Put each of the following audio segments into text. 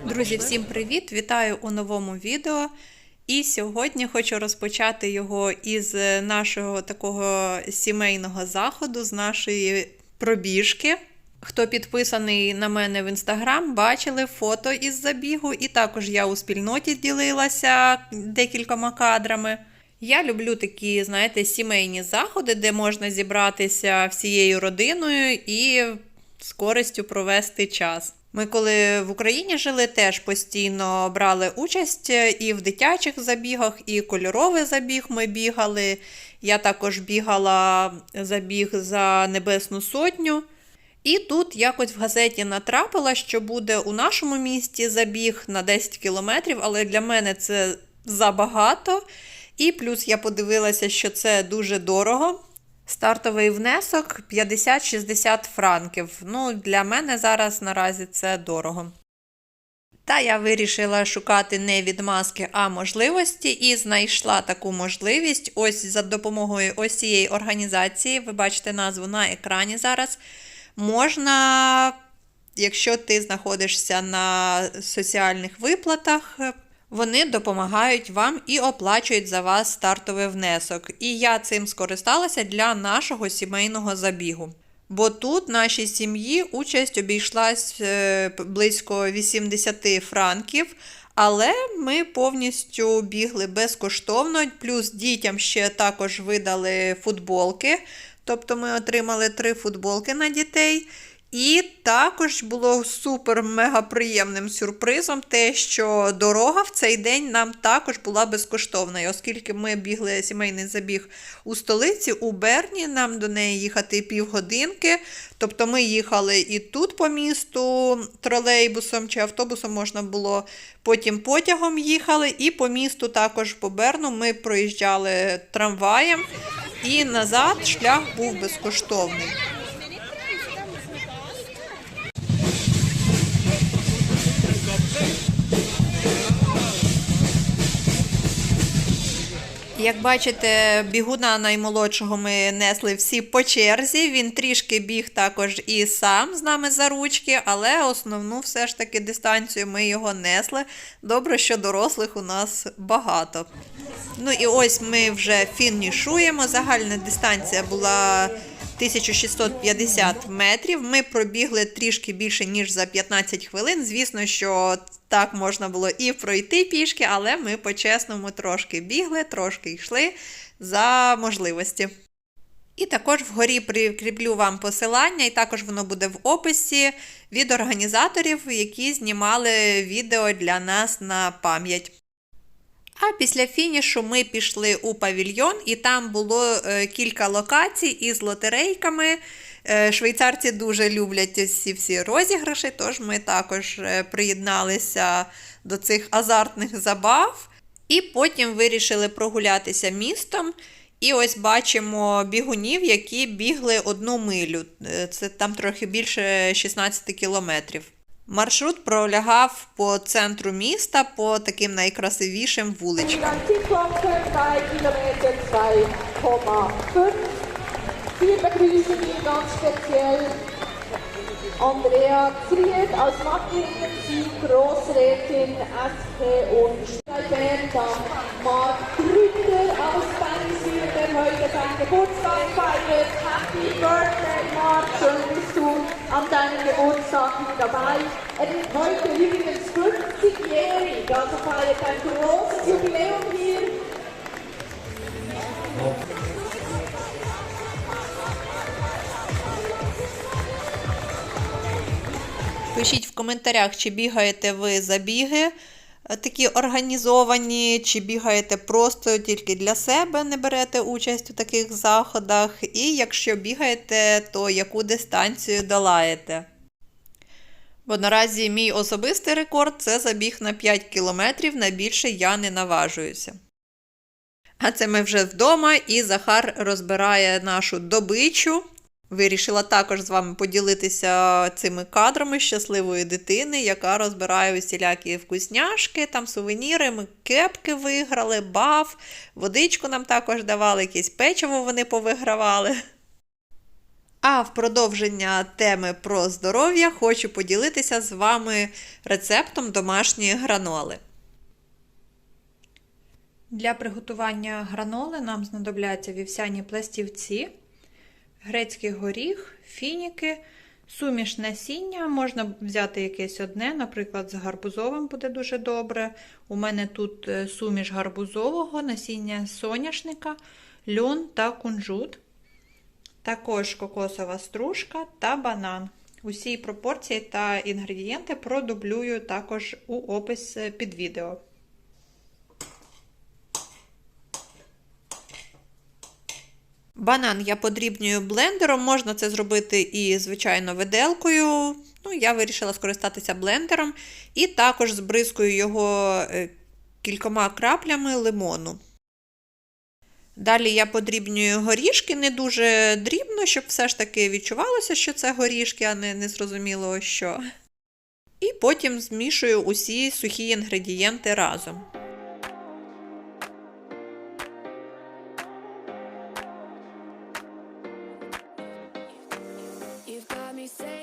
Друзі, всім привіт! Вітаю у новому відео. І сьогодні хочу розпочати його із нашого такого сімейного заходу, з нашої пробіжки. Хто підписаний на мене в інстаграм, бачили фото із забігу, і також я у спільноті ділилася декількома кадрами. Я люблю такі, знаєте, сімейні заходи, де можна зібратися всією родиною і з користю провести час. Ми, коли в Україні жили, теж постійно брали участь і в дитячих забігах, і кольоровий забіг ми бігали. Я також бігала забіг за Небесну Сотню. І тут якось в газеті натрапила, що буде у нашому місті забіг на 10 кілометрів, але для мене це забагато. І плюс я подивилася, що це дуже дорого. Стартовий внесок 50-60 франків. Ну, для мене зараз наразі це дорого. Та я вирішила шукати не відмазки, а можливості, і знайшла таку можливість. Ось за допомогою ось цієї організації, ви бачите назву на екрані зараз. Можна, якщо ти знаходишся на соціальних виплатах, вони допомагають вам і оплачують за вас стартовий внесок. І я цим скористалася для нашого сімейного забігу. Бо тут нашій сім'ї участь обійшлась е, близько 80 франків. Але ми повністю бігли безкоштовно, плюс дітям ще також видали футболки. Тобто ми отримали три футболки на дітей. І також було супер-мега приємним сюрпризом те, що дорога в цей день нам також була безкоштовна. І оскільки ми бігли сімейний забіг у столиці, у Берні, нам до неї їхати півгодинки. Тобто ми їхали і тут по місту тролейбусом чи автобусом можна було, потім потягом їхали, і по місту також по Берну ми проїжджали трамваєм, і назад шлях був безкоштовний. Як бачите, бігуна наймолодшого ми несли всі по черзі. Він трішки біг також і сам з нами за ручки, але основну все ж таки дистанцію ми його несли. Добре, що дорослих у нас багато. Ну і ось ми вже фінішуємо. Загальна дистанція була 1650 метрів. Ми пробігли трішки більше, ніж за 15 хвилин. Звісно, що так можна було і пройти пішки, але ми по-чесному трошки бігли, трошки йшли за можливості. І також вгорі прикріплю вам посилання, і також воно буде в описі від організаторів, які знімали відео для нас на пам'ять. А після фінішу ми пішли у павільйон, і там було е, кілька локацій із лотерейками. Е, швейцарці дуже люблять ці всі розіграші, тож ми також е, приєдналися до цих азартних забав. І потім вирішили прогулятися містом. І ось бачимо бігунів, які бігли одну милю. Це там трохи більше 16 кілометрів. Marшрут пролягав по центру міста, по таким найкрасивішим вуличкам. Antiklanke bei Kilometer 2,5. Wir begrüßen hier ganz speziell Andrea Krieg aus Mattlingen, sie Großrätin SP und bei Bern dann aus heute seinen Geburtstag feiert. Happy Birthday Marc, schön bist du an deinem Geburtstag mit dabei. Er wird heute übrigens 50-jährig, also feiert ein großes Jubiläum hier. Пишіть в коментарях, чи бігаєте ви забіги е, такі організовані, чи бігаєте просто тільки для себе, не берете участь у таких заходах. І якщо бігаєте, то яку дистанцію долаєте. Бо наразі мій особистий рекорд це забіг на 5 кілометрів, на більше я не наважуюся. А це ми вже вдома, і Захар розбирає нашу добичу. Вирішила також з вами поділитися цими кадрами щасливої дитини, яка розбирає усілякі вкусняшки, там сувеніри, ми кепки виграли, баф, водичку нам також давали, якесь печиво вони повигравали. А в продовження теми про здоров'я хочу поділитися з вами рецептом домашньої граноли. Для приготування граноли нам знадобляться вівсяні пластівці, грецький горіх, фініки, суміш насіння. Можна взяти якесь одне, наприклад, з гарбузовим буде дуже добре. У мене тут е, суміш гарбузового, насіння соняшника, льон та кунжут. Також кокосова стружка та банан. Усі пропорції та інгредієнти продублюю також у опис е, під відео. Банан я подрібнюю блендером, можна це зробити і, звичайно, виделкою. Ну, я вирішила скористатися блендером. І також збризкую його е, кількома краплями лимону. Далі я подрібнюю горішки не дуже дрібно, щоб все ж таки відчувалося, що це горішки, а не незрозуміло що. І потім змішую усі сухі інгредієнти разом. say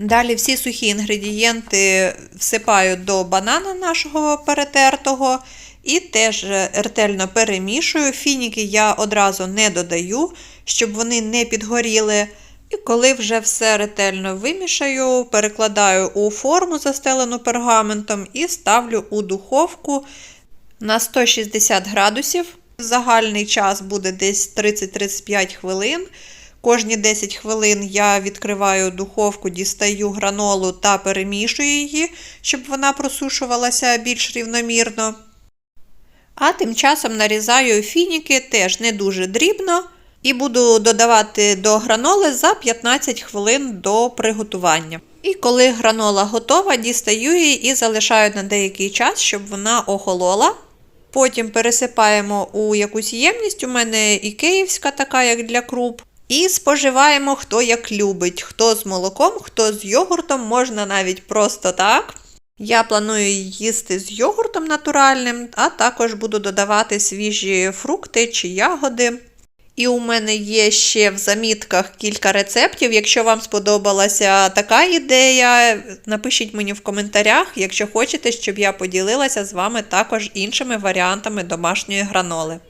Далі всі сухі інгредієнти всипаю до банана нашого перетертого і теж ретельно перемішую. Фініки я одразу не додаю, щоб вони не підгоріли. І коли вже все ретельно вимішаю, перекладаю у форму, застелену пергаментом, і ставлю у духовку на 160 градусів. Загальний час буде десь 30-35 хвилин. Кожні 10 хвилин я відкриваю духовку, дістаю гранолу та перемішую її, щоб вона просушувалася більш рівномірно. А тим часом нарізаю фініки теж не дуже дрібно. І буду додавати до граноли за 15 хвилин до приготування. І коли гранола готова, дістаю її і залишаю на деякий час, щоб вона охолола. Потім пересипаємо у якусь ємність, у мене і київська, така як для круп. І споживаємо хто як любить, хто з молоком, хто з йогуртом, можна навіть просто так. Я планую їсти з йогуртом натуральним, а також буду додавати свіжі фрукти чи ягоди. І у мене є ще в замітках кілька рецептів. Якщо вам сподобалася така ідея, напишіть мені в коментарях, якщо хочете, щоб я поділилася з вами також іншими варіантами домашньої граноли.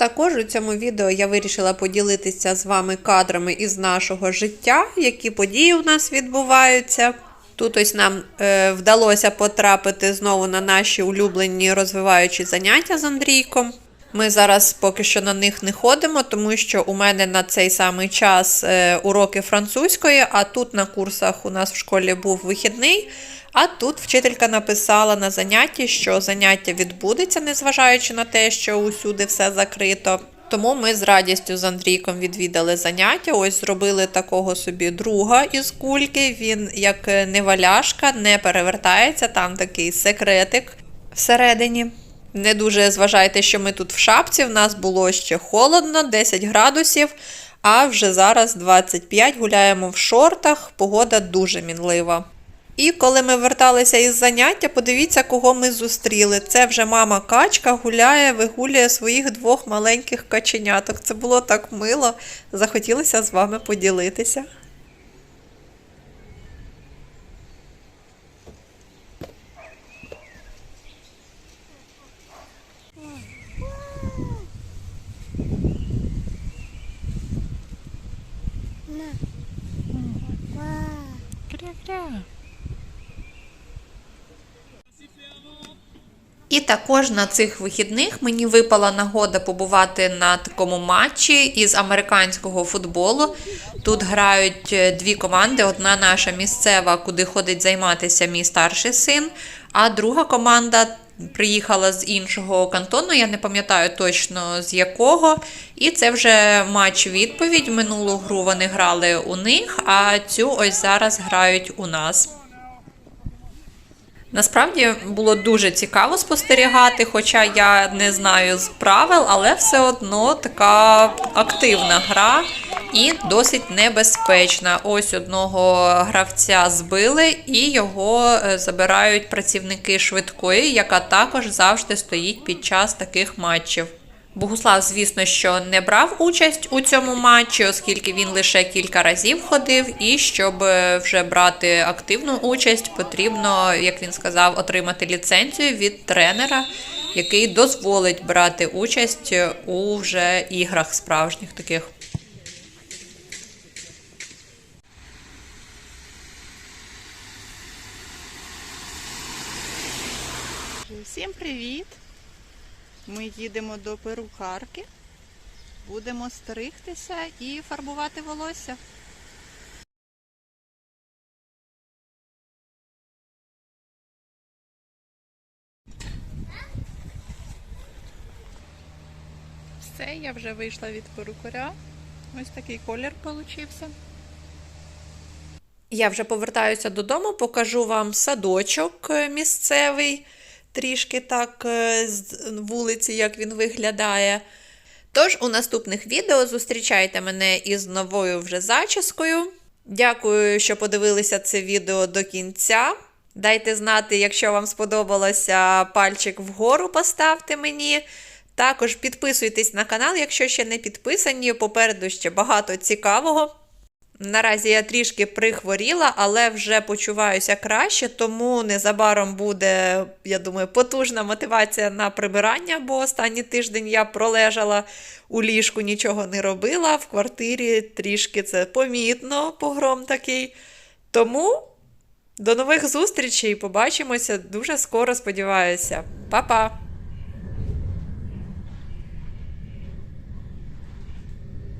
Також у цьому відео я вирішила поділитися з вами кадрами із нашого життя, які події у нас відбуваються. Тут ось нам е, вдалося потрапити знову на наші улюблені розвиваючі заняття з Андрійком. Ми зараз поки що на них не ходимо, тому що у мене на цей самий час е, уроки французької, а тут на курсах у нас в школі був вихідний. А тут вчителька написала на занятті, що заняття відбудеться, незважаючи на те, що усюди все закрито. Тому ми з радістю з Андрійком відвідали заняття. Ось зробили такого собі друга із кульки. Він як неваляшка, не перевертається, там такий секретик всередині. Не дуже зважайте, що ми тут в шапці. В нас було ще холодно, 10 градусів, а вже зараз 25 гуляємо в шортах. Погода дуже мінлива. І коли ми верталися із заняття, подивіться, кого ми зустріли. Це вже мама качка гуляє, вигулює своїх двох маленьких каченяток. Це було так мило. Захотілося з вами поділитися. Yeah. І також на цих вихідних мені випала нагода побувати на такому матчі із американського футболу. Тут грають е, дві команди: одна наша місцева, куди ходить займатися мій старший син, а друга команда приїхала з іншого кантону, я не пам'ятаю точно з якого. І це вже матч відповідь. Минулу гру вони грали у них, а цю ось зараз грають у нас. Насправді було дуже цікаво спостерігати, хоча я не знаю з правил, але все одно така активна гра і досить небезпечна. Ось одного гравця збили і його е, забирають працівники швидкої, яка також завжди стоїть під час таких матчів. Богуслав, звісно, що не брав участь у цьому матчі, оскільки він лише кілька разів ходив, і щоб е, вже брати активну участь, потрібно, як він сказав, отримати ліцензію від тренера, який дозволить брати участь у вже іграх справжніх таких. Всім привіт! Ми їдемо до перукарки. Будемо стригтися і фарбувати волосся. Все, я вже вийшла від перукаря. Ось такий колір получився. Я вже повертаюся додому, покажу вам садочок е, місцевий, трішки так е, з вулиці, як він виглядає. Тож у наступних відео зустрічайте мене із новою вже зачіскою. Дякую, що подивилися це відео до кінця. Дайте знати, якщо вам сподобалося пальчик вгору поставте мені. Також підписуйтесь на канал, якщо ще не підписані. Попереду ще багато цікавого. Наразі я трішки прихворіла, але вже почуваюся краще, тому незабаром буде, я думаю, потужна мотивація на прибирання, бо останній тиждень я пролежала у ліжку, нічого не робила. В квартирі трішки це помітно, погром такий. Тому до нових зустрічей, побачимося дуже скоро, сподіваюся. Па-па!